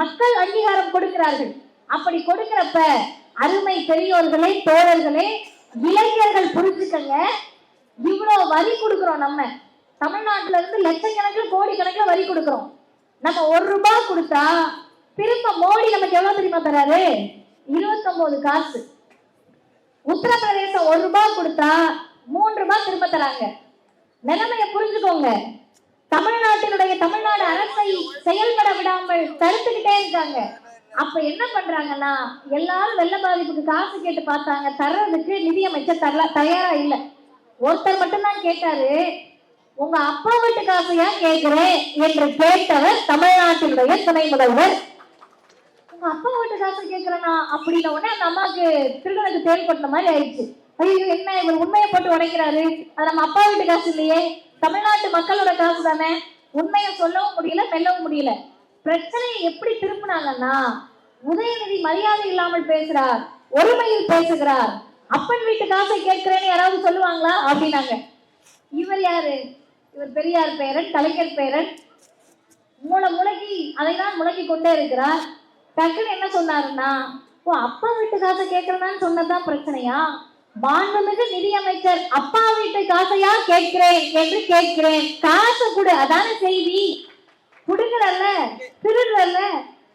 மக்கள் அங்கீகாரம் கொடுக்கிறார்கள். அப்படி கொடுக்கிறப்ப அருமை பெரியோர்களே தோழர்களே இளைஞர்கள் புரிஞ்சுக்கங்க. இவ்வளவு வரி கொடுக்கிறோம் நம்ம. தமிழ்நாட்டுல இருந்து லட்சக்கணக்கில் கோடி கணக்கில் வரி கொடுக்கிறோம். நம்ம ஒரு ரூபாய் கொடுத்தா திரும்ப மோடி நமக்கு எவ்வளவு தெரியுமா தராரு? இருபத்தொன்பது காசு. உத்தரப்பிரதேசம் ஒரு ரூபாய் கொடுத்தா மூன்று ரூபாய் திரும்ப தராங்க. நிலைமையை புரிஞ்சுக்கோங்க. தமிழ்நாட்டினுடைய தமிழ்நாடு அரசை செயல்பட விடாமல் தடுத்துக்கிட்டே இருக்காங்க. அப்ப என்ன பண்றாங்கன்னா எல்லாரும் வெள்ள பாதிப்புக்கு காசு கேட்டு பார்த்தாங்க. தர்றதுக்கு நிதியமைச்சர் தரல தயாரா இல்ல. ஒருத்தர் மட்டும்தான் கேட்டாரு. உங்க அப்பா வீட்டு காசு ஏன் கேட்கிறேன் என்று கேட்டவர் தமிழ்நாட்டினுடைய துணை முதல்வர். உங்க அப்பா வீட்டு காசு கேட்கிறேனா? அப்படின்ன உடனே அந்த அம்மாவுக்கு திருடனுக்கு தேவைப்பட்ட மாதிரி ஆயிடுச்சு. ஐயோ என்ன இவர் உண்மையை போட்டு உடைக்கிறாரு? அது நம்ம அப்பா வீட்டு காசு இல்லையே. தமிழ்நாட்டு மக்களோட காசு தானே உண்மையை சொல்லவும் முடியல மெல்லவும் முடியல. பிரச்சனையை எப்படி திரும்பினாங்கன்னா உதயநிதி மரியாதை இல்லாமல் பேசுறார் ஒருமையில் பேசுகிறார். அப்பன் வீட்டு காசை கேட்கிறேன்னு யாராவது சொல்லுவாங்களா? அப்படின்னாங்க. இவர் யாரு? இவர் பெரியார் பேரன் கலைஞர் பேரன். மூளை முழகி அதை தான் முழக்கி கொண்டே இருக்கிறார். டக்குன்னு என்ன சொன்னாருன்னா ஓ அப்பா வீட்டு காசை கேட்கறதான்னு சொன்னதான் பிரச்சனையா? மாண்புமிகு நிதியமைச்சர் அப்பா வீட்டு காசையா கேட்கிறேன் என்று கேட்கிறேன். காசு கொடு அதான செய்தி. குடுக்கறல்ல திருடுறல்ல.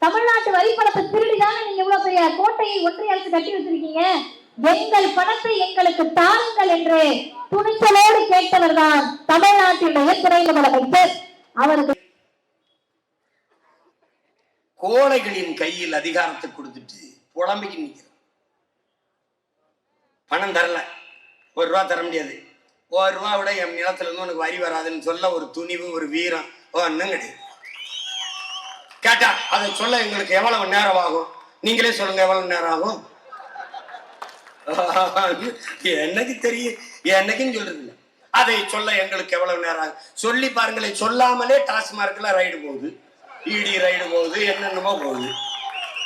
தமிழ்நாட்டு வரி பணத்தை திருடிதானே நீங்க இவ்வளவு பெரிய கோட்டையை ஒன்றிய அரசு கட்டி வச்சிருக்கீங்க. எங்கள் பணத்தை எங்களுக்கு தாருங்கள் என்று துணிச்சலோடு கேட்டவர் தான் தமிழ்நாட்டினுடைய துணை முதலமைச்சர். அவருக்கு கோழைகளின் கையில் அதிகாரத்தை கொடுத்துட்டு புலம்பிக்கு நிற்கிறார் பணம் தரல. ஒரு ரூபா தர முடியாது. ஒரு ரூபா விட என் நிலத்துல இருந்து உனக்கு வரி வராதுன்னு சொல்ல ஒரு துணிவு ஒரு வீரம். ஒன்றும் கிடையாது கேட்டா அதை சொல்ல எங்களுக்கு எவ்வளவு நேரம் ஆகும் நீங்களே சொல்லுங்க எவ்வளவு நேரம் ஆகும் என்னைக்கு தெரியும்? என்னைக்குன்னு சொல்றது அதை சொல்ல எங்களுக்கு எவ்வளவு நேரம் ஆகும்? சொல்லி பாருங்களேன் சொல்லாமலே டாஸ்மார்க்ல ரைடு போகுது. இடி ரைடு போகுது என்னென்னமோ போகுது.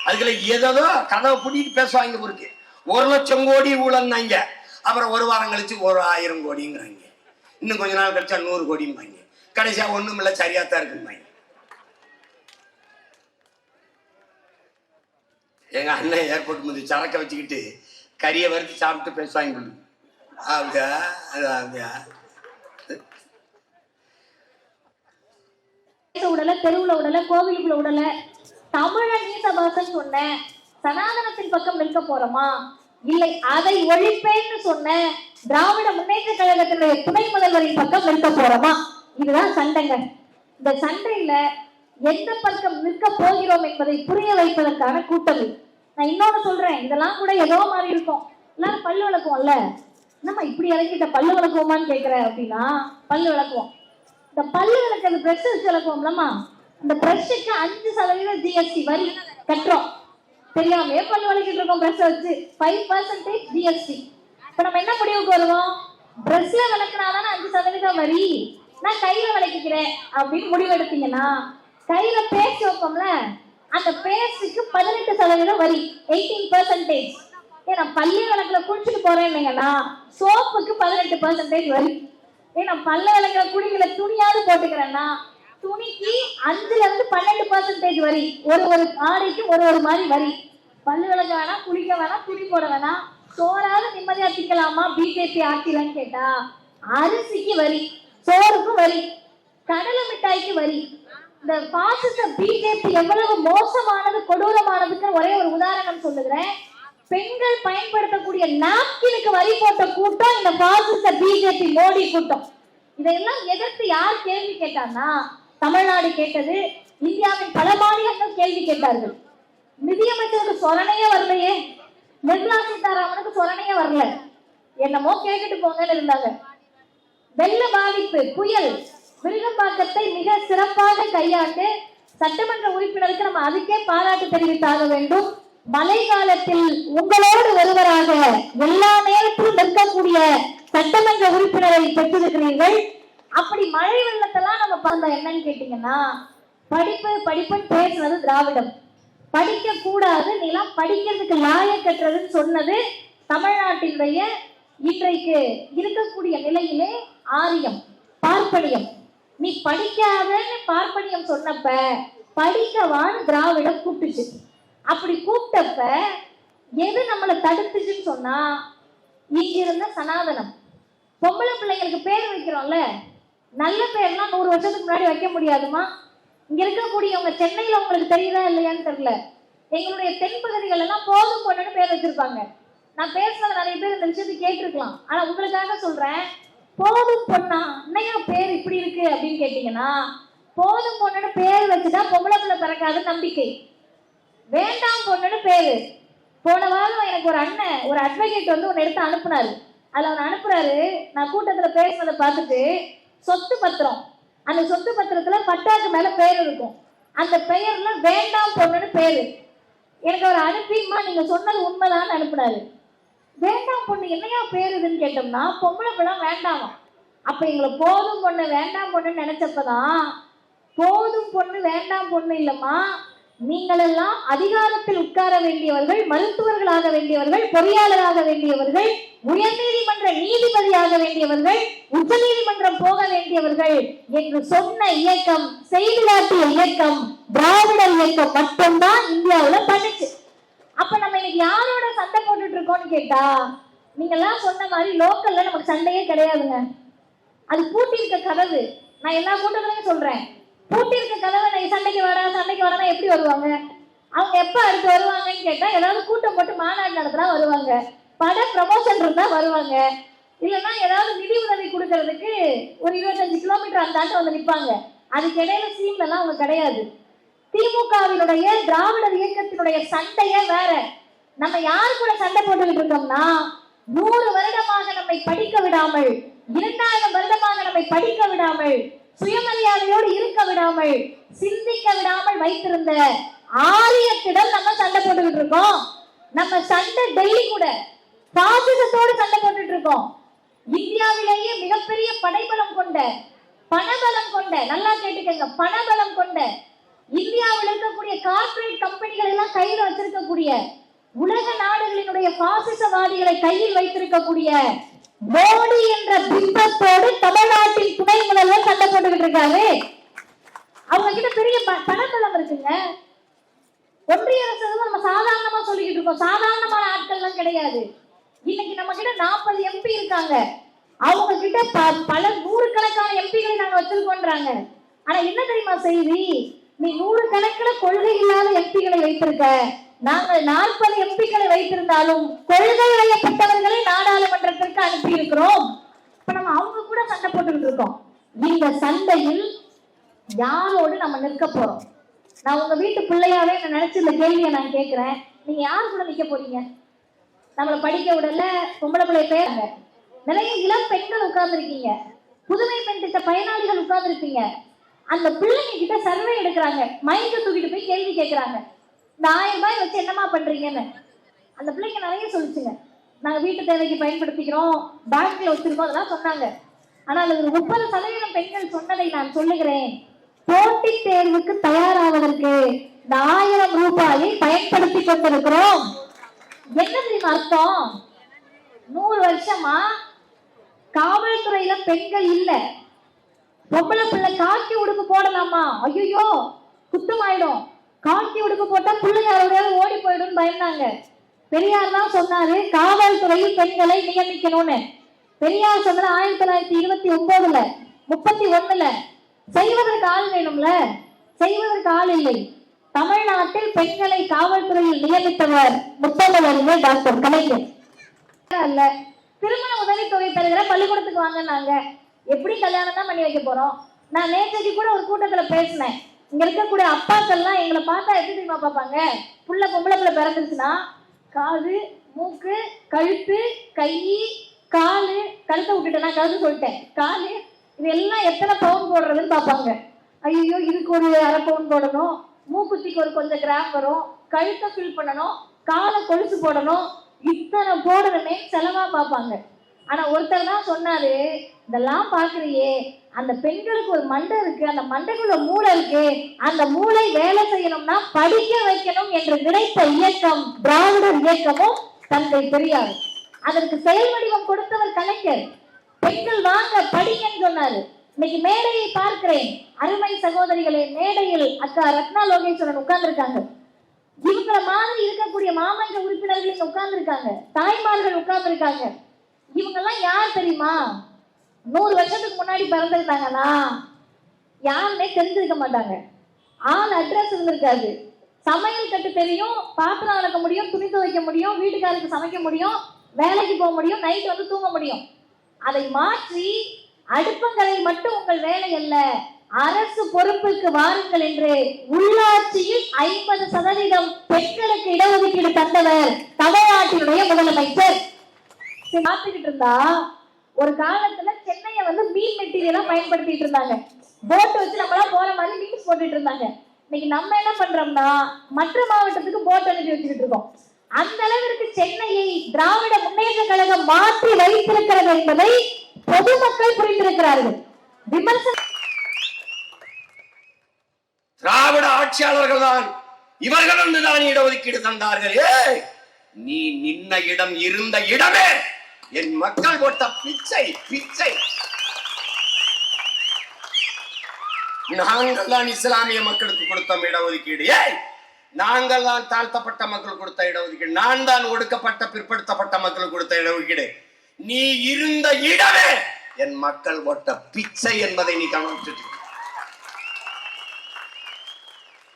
அதுக்குள்ள ஏதோ கதவை பிடிக்கிட்டு பேசுவாங்க பொறுக்கு ஒரு லட்சம் கோடி ஊழல்னாங்க. அப்புறம் ஒரு வாரம் கழிச்சு ஒரு ஆயிரம் கோடிங்கிறாங்க. இன்னும் கொஞ்ச நாள் கழிச்சா நூறு கோடிம்பாங்க. கடைசியா ஒண்ணும் இல்ல சரியா தான் இருக்கும்பாங்க. எங்க அண்ணன் ஏர்போர்ட் முந்தி சரக்க வச்சுக்கிட்டு கறியை வறுத்து சாப்பிட்டு பேசுவாங்க. பொழுது. அப்படியா? அது அப்படியா? விடல தெருவுல உடல கோவிலுக்குள்ள உடல தமிழ நீசபாசன் சொன்ன சனாதனத்தின் பக்கம் நிற்க போறோமா? இல்லை அதை ஒழிப்பேன்னு சொன்ன திராவிட முன்னேற்ற கழகத்தினுடைய துணை முதல்வரின் பக்கம் நிற்க போறோமா? இதுதான் சண்டைங்க. இந்த சண்டையில எந்த பக்கம் நிற்க போகிறோம் என்பதை புரிய வைப்பதற்கான கூட்டம் நான் இன்னொன்னு சொல்றேன் இதெல்லாம் கூட ஏதோ மாதிரி இருக்கும். எல்லாரும் பல்லு விளக்குவோம்ல? என்னம்மா இப்படி இறங்கிட்ட பல்லு விளக்குவோமான்னு கேட்கிற அப்படின்னா பல்லு விளக்குவோம். இந்த பல்லு விளக்குறது பிரஷ் வச்சு விளக்குவோம்லம்மா இந்த பிரஷுக்கு அஞ்சு சதவீதம் ஜிஎஸ்டி வரி கட்டுறோம். தெரியாம பல்லு வளர்க்கிட்டு இருக்கோம் பிரஷ் வச்சு. ஃபைவ் பர்சன்டேஜ் ஜிஎஸ்டி இப்போ நம்ம என்ன முடிவுக்கு வருவோம்? பிரஷ்ல விளக்குனாதானே அஞ்சு சதவீதம் வரி. நான் கையில விளக்கிக்கிறேன் அப்படின்னு முடிவு எடுத்தீங்கன்னா கையில பேஸ்ட் வைப்போம்ல அந்த பேஸ்ட்டுக்கு பதினெட்டு சதவீதம் வரி எயிட்டீன் பர்சன்டேஜ் ஏன்னா பள்ளி விளக்குல குளிச்சுட்டு போறேன்னீங்கன்னா சோப்புக்கு பதினெட்டு பர்சன்டேஜ் வரி. ஏன்னா பல்ல விளக்குற குடிக்கல துணியாவது போட்டுக்கிறேன்னா துணிக்கு அஞ்சுல இருந்து பன்னெண்டு பர்சன்டேஜ் வரி. ஒரு ஒரு ஆடைக்கு ஒரு ஒரு மாதிரி வரி. பல்லு விளக்க வேணாம் குளிக்க வேணாம் துணி போட வேணாம். சோறாவது நிம்மதியா திக்கலாமா பிஜேபி ஆட்சிலன்னு கேட்டா அரிசிக்கு வரி சோறுக்கும் வரி கடலை மிட்டாய்க்கு வரி. இந்த பாசிச பிஜேபி எவ்வளவு மோசமானது கொடூரமானதுக்கு ஒரே ஒரு உதாரணம் சொல்லுகிறேன். பெண்கள் பயன்படுத்தக்கூடிய நாப்கினுக்கு வரி போட்ட கூட்டம் இந்த பாசிச பிஜேபி மோடி கூட்டம். இதையெல்லாம் எதிர்த்து யார் கேள்வி கேட்டான்னா தமிழ்நாடு கேட்டது இந்தியாவின் பல மாநிலங்கள் கேள்வி கேட்டார்கள். நிதியமைச்சருக்கு சொரணையே வரலையே. நிர்மலா சீதாராமனுக்கு சொரணையே வரல. என்னமோ கேட்டுட்டு போங்கன்னு இருந்தாங்க. வெள்ள பாதிப்பு புயல் விருகம்பாக்கத்தை மிக சிறப்பாக கையாண்டு சட்டமன்ற உறுப்பினருக்கு நம்ம அதுக்கே பாராட்டு தெரிவித்தாக வேண்டும். மழை காலத்தில் உங்களோடு ஒருவராக எல்லா நேரத்திலும் நிற்கக்கூடிய சட்டமன்ற உறுப்பினரை பெற்றிருக்கிறீர்கள். அப்படி மழை வெள்ளத்தெல்லாம் நம்ம பார்த்தோம் என்னன்னு கேட்டீங்கன்னா படிப்பு படிப்புன்னு பேசுனது திராவிடம். படிக்க கூடாது நிலம் படிக்கிறதுக்கு லாயக்கற்றதுன்னு சொன்னது தமிழ்நாட்டினுடைய இன்றைக்கு இருக்கக்கூடிய நிலையிலே ஆரியம் பார்ப்பனியம். நீ படிக்காதன்னு பார்ப்பனியம் சொன்னப்ப படிக்கவான்னு திராவிடம் கூப்பிட்டுச்சு. அப்படி கூப்பிட்டப்ப எது நம்மளை தடுத்துச்சுன்னு சொன்னா இங்கிருந்த சனாதனம். பொம்பளை பிள்ளைங்களுக்கு பேர் வைக்கிறோம்ல நல்ல பேர்லாம் நூறு வருஷத்துக்கு முன்னாடி வைக்க முடியாதுமா? இங்க இருக்கக்கூடியவங்க சென்னையில உங்களுக்கு தெரியுதா இல்லையான்னு தெரியல. எங்களுடைய தென்பகுதிகள் எல்லாம் போதும் பொண்ணுன்னு பேர் வச்சிருப்பாங்க. நான் பேசுனது நிறைய பேர் இந்த விஷயத்தை கேட்டிருக்கலாம். ஆனா உங்களுக்காக சொல்றேன் போதும் பொண்ணா என்னையா பேர் இப்படி இருக்கு அப்படின்னு கேட்டீங்கன்னா போதும் பொண்ணுன்னு பேர் வச்சுட்டா பொம்பளை பிள்ளை பிறக்காத நம்பிக்கை. வேண்டாம் பொண்ணுன்னு பேரு. போன வாரம் எனக்கு ஒரு அண்ணன் ஒரு அட்வொகேட் வந்து ஒன்று எடுத்து அனுப்புனாரு. அதில் அவர் அனுப்புறாரு நான் கூட்டத்தில் பேசுனதை பார்த்துட்டு சொத்து பத்திரம். அந்த சொத்து பத்திரத்துல பட்டாக்கு மேல பேர் இருக்கும். அந்த பெயர்ல வேண்டாம் பொண்ணுன்னு பேரு. எனக்கு அவர் அனுப்பிமா நீங்க சொன்னது உண்மைதான்னு அனுப்புனாரு. வேண்டாம் பொண்ணு என்னையா பேர் இதுன்னு கேட்டோம்னா பொம்பளை பிள்ளை வேண்டாமா? அப்ப எங்களை போதும் பொண்ணு வேண்டாம் பொண்ணுன்னு நினைச்சப்பதான் போதும் பொண்ணு வேண்டாம் பொண்ணு இல்லம்மா. நீங்களெல்லாம் அதிகாரத்தில் உட்கார வேண்டியவர்கள் மருத்துவர்களாக வேண்டியவர்கள் பொறியாளராக வேண்டியவர்கள் உயர்நீதிமன்ற நீதிபதியாக வேண்டியவர்கள் உச்சநீதிமன்றம் போக வேண்டியவர்கள் என்று சொன்ன இயக்கம் செய்தி காட்டிய இயக்கம் திராவிடர் இயக்கம் மட்டும்தான் இந்தியாவுல பண்ணுச்சு. அப்ப நம்ம இன்னைக்கு யாரோட சண்டை போட்டுட்டு இருக்கோம்னு கேட்டா நீங்க எல்லாம் சொன்ன மாதிரி லோக்கல்ல நமக்கு சண்டையே கிடையாதுங்க. அது பூட்டி இருக்க கதவு. நான் எல்லா கூட்டத்திலையும் சொல்றேன். பூட்டி இருக்க கதவை நான் சண்டைக்கு வர சண்டைக்கு வரனா எப்படி வருவாங்க? அவங்க எப்ப அடுத்து வருவாங்கன்னு கேட்டா ஏதாவது கூட்டம் போட்டு மாநாடு நடத்தினா வருவாங்க. பட ப்ரமோஷன் இருந்தா வருவாங்க. இல்லைன்னா ஏதாவது நிதி உதவி கொடுக்கறதுக்கு ஒரு இருபத்தஞ்சு கிலோமீட்டர் அந்த வந்து நிற்பாங்க அதுக்கு இடையில சீன்ல எல்லாம் அவங்க கிடையாது. திமுகவினுடைய திராவிடர் இயக்கத்தினுடைய சண்டையே வேற. நம்ம யார் கூட சண்டை போட்டுக்கிட்டு இருக்கோம்னா நூறு வருடமாக நம்மை படிக்க விடாமல் இரண்டாயிரம் வருடமாக நம்மை படிக்க விடாமல் சுயமரியாதையோடு இருக்க விடாமல் சிந்திக்க விடாமல் வைத்திருந்த ஆரியத்திடம் நம்ம சண்டை போட்டுக்கிட்டு இருக்கோம். நம்ம சண்டை டெல்லி கூட. பாசிசத்தோடு சண்டை போட்டுட்டு இருக்கோம் இந்தியாவிலேயே மிகப்பெரிய படைபலம் கொண்ட பணபலம் கொண்ட நல்லா கேட்டுக்கங்க பணபலம் கொண்ட இந்தியாவில் இருக்கக்கூடிய கார்ப்பரேட் கம்பெனிகள் எல்லாம் கையில் வச்சிருக்கக்கூடிய உலக நாடுகளினுடைய பாசிசவாதிகளை கையில் வைத்திருக்கக்கூடிய மோடி என்ற பிம்பத்தோடு தமிழ்நாட்டின் துணை முதல்வர் சண்டை போட்டுக்கிட்டு இருக்காரு அவங்க கிட்ட பெரிய ப- பணபலம் இருக்குங்க. ஒன்றிய அரசு நம்ம சாதாரணமா சொல்லிக்கிட்டு இருக்கோம் சாதாரணமான ஆட்கள்லாம் கிடையாது. இன்னைக்கு நம்ம கிட்ட நாற்பது எம்பி இருக்காங்க. அவங்க கிட்ட ப- பல நூறுக்கணக்கான எம்பிகளை நாங்க வச்சிருக்கோன்றாங்க. ஆனா என்ன தெரியுமா செய்தி? நீ நூறு கணக்கில் கொள்கை இல்லாத எம்பிகளை வைத்திருக்க. நாங்கள் நாற்பது எம்பிக்களை வைத்திருந்தாலும் கொள்கை வயப்பட்டவர்களை நாடாளுமன்றத்திற்கு அனுப்பி இருக்கிறோம் இப்ப நம்ம அவங்க கூட சண்டை போட்டுக்கிட்டு இருக்கோம். இந்த சண்டையில் யாரோடு நம்ம நிற்க போறோம்? நான் உங்க வீட்டு பிள்ளையாவே நான் நினைச்ச இந்த கேள்வியை நான் கேட்கிறேன் நீங்க யார் கூட நிக்க போறீங்க? நம்மளை படிக்க விடல பொம்பளை பிள்ளை பேருங்க நிறைய இளம் பெண்கள் உட்கார்ந்துருக்கீங்க. புதுமை பெண் திட்ட பயனாளிகள் உட்கார்ந்துருப்பீங்க அந்த பிள்ளைங்க கிட்ட சர்வே எடுக்கிறாங்க. மைக்க தூக்கிட்டு போய் கேள்வி கேட்கறாங்க இந்த ஆயிரம் ரூபாய் வச்சு என்னமா பண்றீங்கன்னு. அந்த பிள்ளைங்க நிறைய சொல்லிச்சுங்க. நாங்க வீட்டு தேவைக்கு பயன்படுத்திக்கிறோம். பேங்க்ல வச்சிருக்கோம். அதெல்லாம் சொன்னாங்க. ஆனால் அது முப்பது சதவீதம் பெண்கள் சொன்னதை நான் சொல்லுகிறேன். போட்டி தேர்வுக்கு தயாராவதற்கு இந்த ஆயிரம் ரூபாயை பயன்படுத்தி கொண்டிருக்கிறோம். என்ன தெரியுமா அர்த்தம்? நூறு வருஷமா காவல்துறையில பெண்கள் இல்ல. பொம்பளை பிள்ளை காக்கி உடுப்பு போடலாமா? ஐயோ குத்தமாயிடும். காக்கி உடுப்பு போட்டா பிள்ளையாரோட ஓடி போயிடும் பயந்தாங்க. பெரியார் தான் சொன்னாரு காவல்துறையில் பெண்களை நியமிக்கணும்னு. பெரியார் சொன்னது ஆயிரத்தி தொள்ளாயிரத்தி இருபத்தி ஒன்பதுல முப்பத்தி ஒண்ணுல. செய்வதற்கு ஆள் வேணும்ல? செய்வதற்கு ஆள் இல்லை. தமிழ்நாட்டில் பெண்களை காவல்துறையில் நியமித்தவர் முத்தமிழறிஞர் டாக்டர் கலைஞர். அல்ல திருமண உதவித்தொகை பெறுகிற பள்ளிக்கூடத்துக்கு வாங்கினாங்க. எப்படி கல்யாணம் தான் பண்ணி வைக்க போறோம்? நான் நேற்றைக்கு கூட ஒரு கூட்டத்துல பேசினேன். இங்க இருக்கக்கூடிய அப்பாக்கள்லாம் எங்களை பார்த்தா எப்படி தெரியுமா பார்ப்பாங்க? புள்ள பொம்பளை பிள்ளை பிறந்துருச்சுன்னா காது மூக்கு கழுத்து கை காலு கழுத்தை விட்டுட்டேன். நான் கழுத்து சொல்லிட்டேன். காலு இது எல்லாம் எத்தனை பவுன் போடுறதுன்னு பார்ப்பாங்க. ஐயோ இதுக்கு ஒரு அரை பவுன் போடணும். மூக்குத்திக்கு ஒரு கொஞ்சம் கிராம் வரும். கழுத்தை ஃபில் பண்ணணும். காலை கொலுசு போடணும். இத்தனை போடணுமே செலவா பார்ப்பாங்க. ஆனா ஒருத்தர் தான் சொன்னாரு இதெல்லாம் பாக்குறியே அந்த பெண்களுக்கு ஒரு மண்டை இருக்கு அந்த மண்டைக்குள்ள மூளை இருக்கு அந்த மூளை வேலை செய்யணும்னா படிக்க வைக்கணும் என்று நினைத்த இயக்கம் திராவிடர் இயக்கமும் தந்தை பெரியார். அதற்கு செயல் வடிவம் கொடுத்தவர் கலைஞர். பெண்கள் வாங்க படிங்கன்னு சொன்னாரு. இன்னைக்கு மேடையை பார்க்கிறேன். அருமை சகோதரிகளே மேடையில் அக்கா ரத்னா லோகேஸ்வரன் உட்கார்ந்துருக்காங்க. இவங்கள மாதிரி இருக்கக்கூடிய மாமன்ற உறுப்பினர்கள் இங்க உட்கார்ந்திருக்காங்க. தாய்மார்கள் உட்கார்ந்துருக்காங்க. இவங்க எல்லாம் யார் தெரியுமா? நூறு வருஷத்துக்கு முன்னாடி பிறந்திருந்தாங்கன்னா யாருன்னே தெரிஞ்சிருக்க மாட்டாங்க. ஆள் அட்ரஸ் இருந்திருக்காது. சமையல் கட்டு தெரியும் பாத்திரம் வளர்க்க முடியும் துணி துவைக்க முடியும் வீட்டுக்காருக்கு சமைக்க முடியும் வேலைக்கு போக முடியும் நைட் வந்து தூங்க முடியும். அதை மாற்றி அடுப்பங்களை மட்டும் உங்கள் வேலை அல்ல அரசு பொறுப்புக்கு வாருங்கள் என்று உள்ளாட்சியில் ஐம்பது சதவீதம் பெண்களுக்கு இடஒதுக்கீடு தந்தவர் தமிழ்நாட்டினுடைய முதலமைச்சர். சரி, பார்த்துக்கிட்டு இருந்தா ஒரு காலத்துல சென்னையை வந்து மீன் மெட்டீரியலா பயன்படுத்திட்டு இருந்தாங்க. போட் வச்சு நம்மளாம் போற மாதிரி மீன்ஸ் போட்டுட்டு இருந்தாங்க. இன்னைக்கு நம்ம என்ன பண்றோம்னா மற்ற மாவட்டத்துக்கு போட் அனுப்பி வச்சுக்கிட்டு இருக்கோம். அந்த அளவிற்கு சென்னையை திராவிட முன்னேற்ற கழகம் மாற்றி வைத்திருக்கிறது என்பதை பொதுமக்கள் புரிந்திருக்கிறார்கள். விமர்சனம் திராவிட ஆட்சியாளர்கள் தான் இவர்கள் தான் இடஒதுக்கீடு தந்தார்கள். நீ நின்ன இடம் இருந்த இடமே என் மக்கள் போட்ட பிச்சை பிச்சை. நாங்கள் தான் இஸ்லாமிய மக்களுக்கு கொடுத்தோம் இடஒதுக்கீடு. ஏய் நாங்கள் தான் தாழ்த்தப்பட்ட மக்கள் கொடுத்த இடஒதுக்கீடு. நான் தான் ஒடுக்கப்பட்ட பிற்படுத்தப்பட்ட மக்கள் கொடுத்த இடஒதுக்கீடு. நீ இருந்த இடமே என் மக்கள் ஒட்ட பிச்சை என்பதை நீ கவனிச்சுட்டு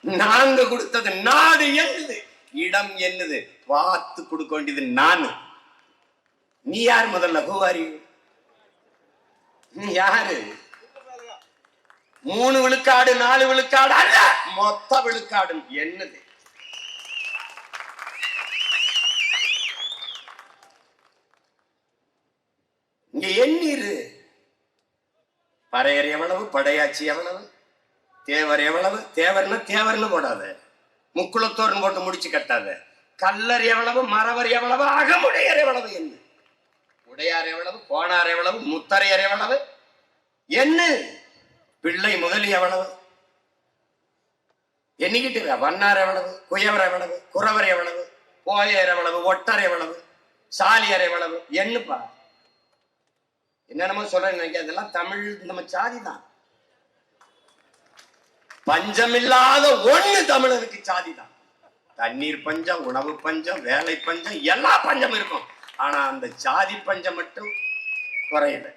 நாங்க கொடுத்தது நாடு என்னது? இடம் என்னது? பார்த்து கொடுக்க வேண்டியது நானு. நீ யார் முதல்ல ஹூவாரி நீ யாரு? மூணு விழுக்காடு நாலு விழுக்காடு அல்ல மொத்த விழுக்காடு என்னது? இங்க எண்ணீரு. பறையர் எவ்வளவு படையாச்சி எவ்வளவு? தேவர் எவ்வளவு? தேவர்னா தேவர்னு போடாத. முக்குளத்தோர்னு போட்டு முடிச்சு கட்டாத. கல்லர் எவ்வளவு மறவர் எவ்வளவு அகமுடையர் எவ்வளவு என்ன? உடையார் எவ்வளவு கோணார் எவ்வளவு முத்தரையர் எவ்வளவு? என்ன? பிள்ளை முதலி எவ்வளவு? எண்ணிக்கிட்டு வண்ணார் எவ்வளவு குயவர் எவ்வளவு குறவர் எவ்வளவு கோயர் எவ்வளவு ஒட்டர் எவ்வளவு சாலியர் எவ்வளவு என்னப்பா? என்னென்னமோ சொல்றேன் நினைக்க அதெல்லாம் தமிழ் நம்ம சாதி தான். பஞ்சமில்லாத ஒண்ணு தமிழருக்கு சாதி தான். தண்ணீர் பஞ்சம் உணவு பஞ்சம் வேலை பஞ்சம் எல்லா பஞ்சம் இருக்கும். ஆனா அந்த சாதி பஞ்சம் மட்டும் குறையல.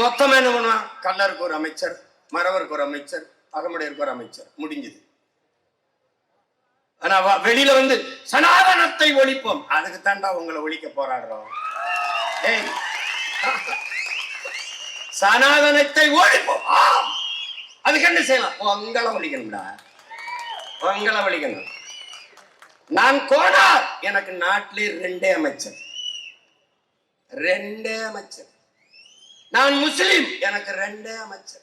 மொத்தமா என்ன பண்ணுவான்? கல்லருக்கு ஒரு அமைச்சர் மறவருக்கு ஒரு அமைச்சர் அகமுடையருக்கு ஒரு அமைச்சர். முடிஞ்சது. ஆனா வெளியில வந்து சனாதனத்தை ஒழிப்போம். அதுக்கு தாண்டா உங்களை ஒழிக்க போராடுறோம் ஏய். சனாதனத்தை ஒழிப்போம். ஆம். அதுக்கு என்ன செய்யலாம்? உங்களை ஒழிக்கணும்டா. உங்களை ஒழிக்கணும். நான் கோனார். எனக்கு நாட்டிலே ரெண்டே அமைச்சர். ரெண்டே அமைச்சர். நான் முஸ்லிம். எனக்கு ரெண்டே அமைச்சர்.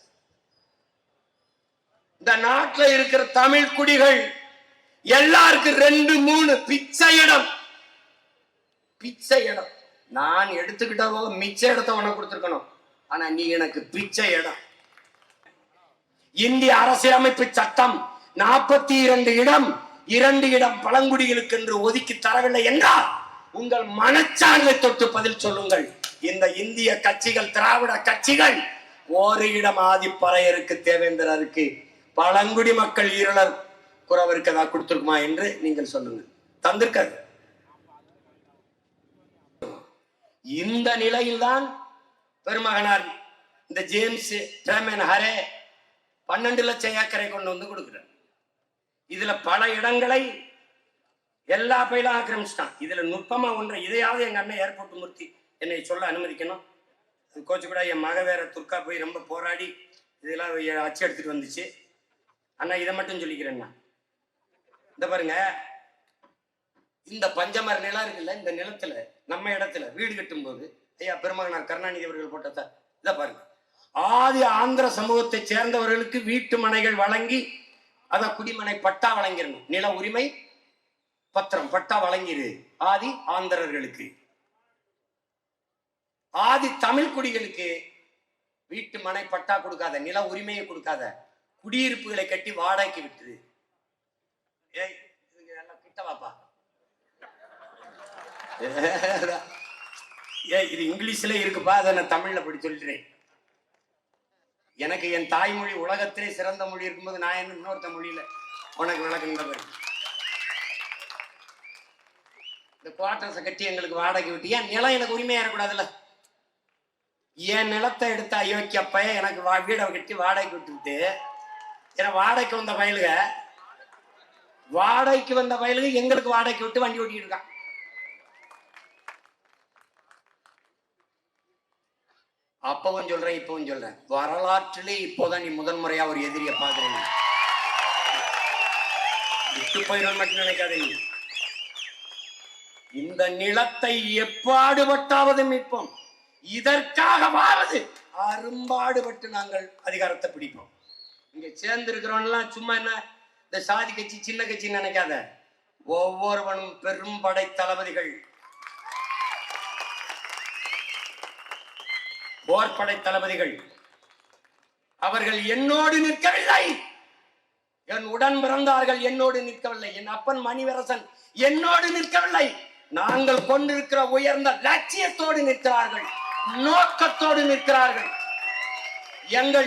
இந்த நாட்டுல இருக்கிற தமிழ் குடிகள் எல்லாருக்கும் ரெண்டு மூணு பிச்சை இடம். பிச்சை இடம். நான் எடுத்துக்கிட்டவோ மிச்ச இடத்த உனக்கு கொடுத்துருக்கணும். ஆனா நீ எனக்கு பிச்சை இடம். இந்திய அரசியலமைப்பு சட்டம் நாற்பத்தி இரண்டு இடம் இரண்டு இடம் பழங்குடிகளுக்கு என்று ஒதுக்கி தரவில்லை என்றால் உங்கள் மனச்சான்றை தொட்டு பதில் சொல்லுங்கள். இந்த இந்திய கட்சிகள் திராவிட கட்சிகள் ஒரு இடம் ஆதிப்பறையருக்கு தேவேந்திரருக்கு பழங்குடி மக்கள் இருளர் குறவருக்கு ஏதாவது கொடுத்துருக்குமா என்று நீங்கள் சொல்லுங்க தந்திருக்காது. இந்த நிலையில்தான் பெருமகனார் இந்த ஜேம்ஸ் டேமன் ஹரே பன்னெண்டு லட்சம் ஏக்கரை கொண்டு வந்து கொடுக்குறார். இதுல பல இடங்களை எல்லா பயிலும் ஆக்கிரமிச்சிட்டான். இதுல நுட்பமா ஒன்று இதையாவது எங்க அண்ணன் ஏர்போர்ட் மூர்த்தி என்னை சொல்ல அனுமதிக்கணும். கோச்சு கூட என் மக வேற துர்கா போய் ரொம்ப போராடி இதெல்லாம் அச்சு எடுத்துட்டு வந்துச்சு. அண்ணா இதை மட்டும் சொல்லிக்கிறேன்னா இந்த பாருங்க. இந்த பஞ்சமர நிலம் இருக்குல்ல இந்த நிலத்துல நம்ம இடத்துல வீடு கட்டும் போது ஐயா பெருமகனார் கருணாநிதி அவர்கள் போட்டத இதை பாருங்க. ஆதி ஆந்திர சமூகத்தை சேர்ந்தவர்களுக்கு வீட்டு மனைகள் வழங்கி அத குடிமனை பட்டா வழங்கிடணும். நில உரிமை பத்திரம் பட்டா வழங்கிடு. ஆதி ஆந்திரர்களுக்கு. ஆதி தமிழ் குடிகளுக்கு வீட்டு மனை பட்டா கொடுக்காத நில உரிமையை கொடுக்காத குடியிருப்புகளை கட்டி வாடகைக்கு விட்டுரு ஏய் இதுங்க எல்லாம் கிட்ட வாப்பா. ஏ இது இங்கிலீஷ்ல இருக்குப்பா அதை நான் தமிழ்ல படி சொல்லிட்டேன் எனக்கு என் தாய்மொழி உலகத்திலே சிறந்த மொழி இருக்கும்போது நான் என்ன இன்னொருத்த மொழியில? உனக்கு விளக்குங்க பாரு. இந்த குவார்டர்ஸை கட்டி எங்களுக்கு வாடகை விட்டு ஏன் நிலம் எனக்கு உரிமையா இருக்கக்கூடாதுல்ல? என் நிலத்தை எடுத்த அயோக்கிய பையன் எனக்கு வா- வீடை கட்டி வாடகை விட்டுவிட்டு ஏன்னா வாடகைக்கு வந்த பயலுக வாடகைக்கு வந்த வயலுக்கு எங்களுக்கு வாடகைக்கு விட்டு வண்டி ஓட்டிட்டு இருக்கான். அப்பவும் சொல்றேன் இப்பவும் சொல்றேன். வரலாற்றிலே இப்போதான் நீ முதல் முறையா ஒரு எதிரிய பாக்குறீங்க விட்டு போயிடும் மட்டும் நினைக்காதீங்க இந்த நிலத்தை எப்பாடுபட்டாவது மீட்போம். இதற்காகவாவது அரும்பாடுபட்டு நாங்கள் அதிகாரத்தை பிடிப்போம். இங்க சேர்ந்து இருக்கிறவன்லாம் சும்மா என்ன இந்த சாதி கட்சி சின்ன கட்சி நினைக்காத. ஒவ்வொருவனும் பெரும் படை தளபதிகள். போர்படை தளபதிகள். அவர்கள் என்னோடு நிற்கவில்லை. என் உடன் பிறந்தார்கள் என்னோடு நிற்கவில்லை. என் அப்பன் மணிவரசன் என்னோடு நிற்கவில்லை. நாங்கள் கொண்டிருக்கிற உயர்ந்த லட்சியத்தோடு நிற்கிறார்கள் நோக்கத்தோடு நிற்கிறார்கள். எங்கள்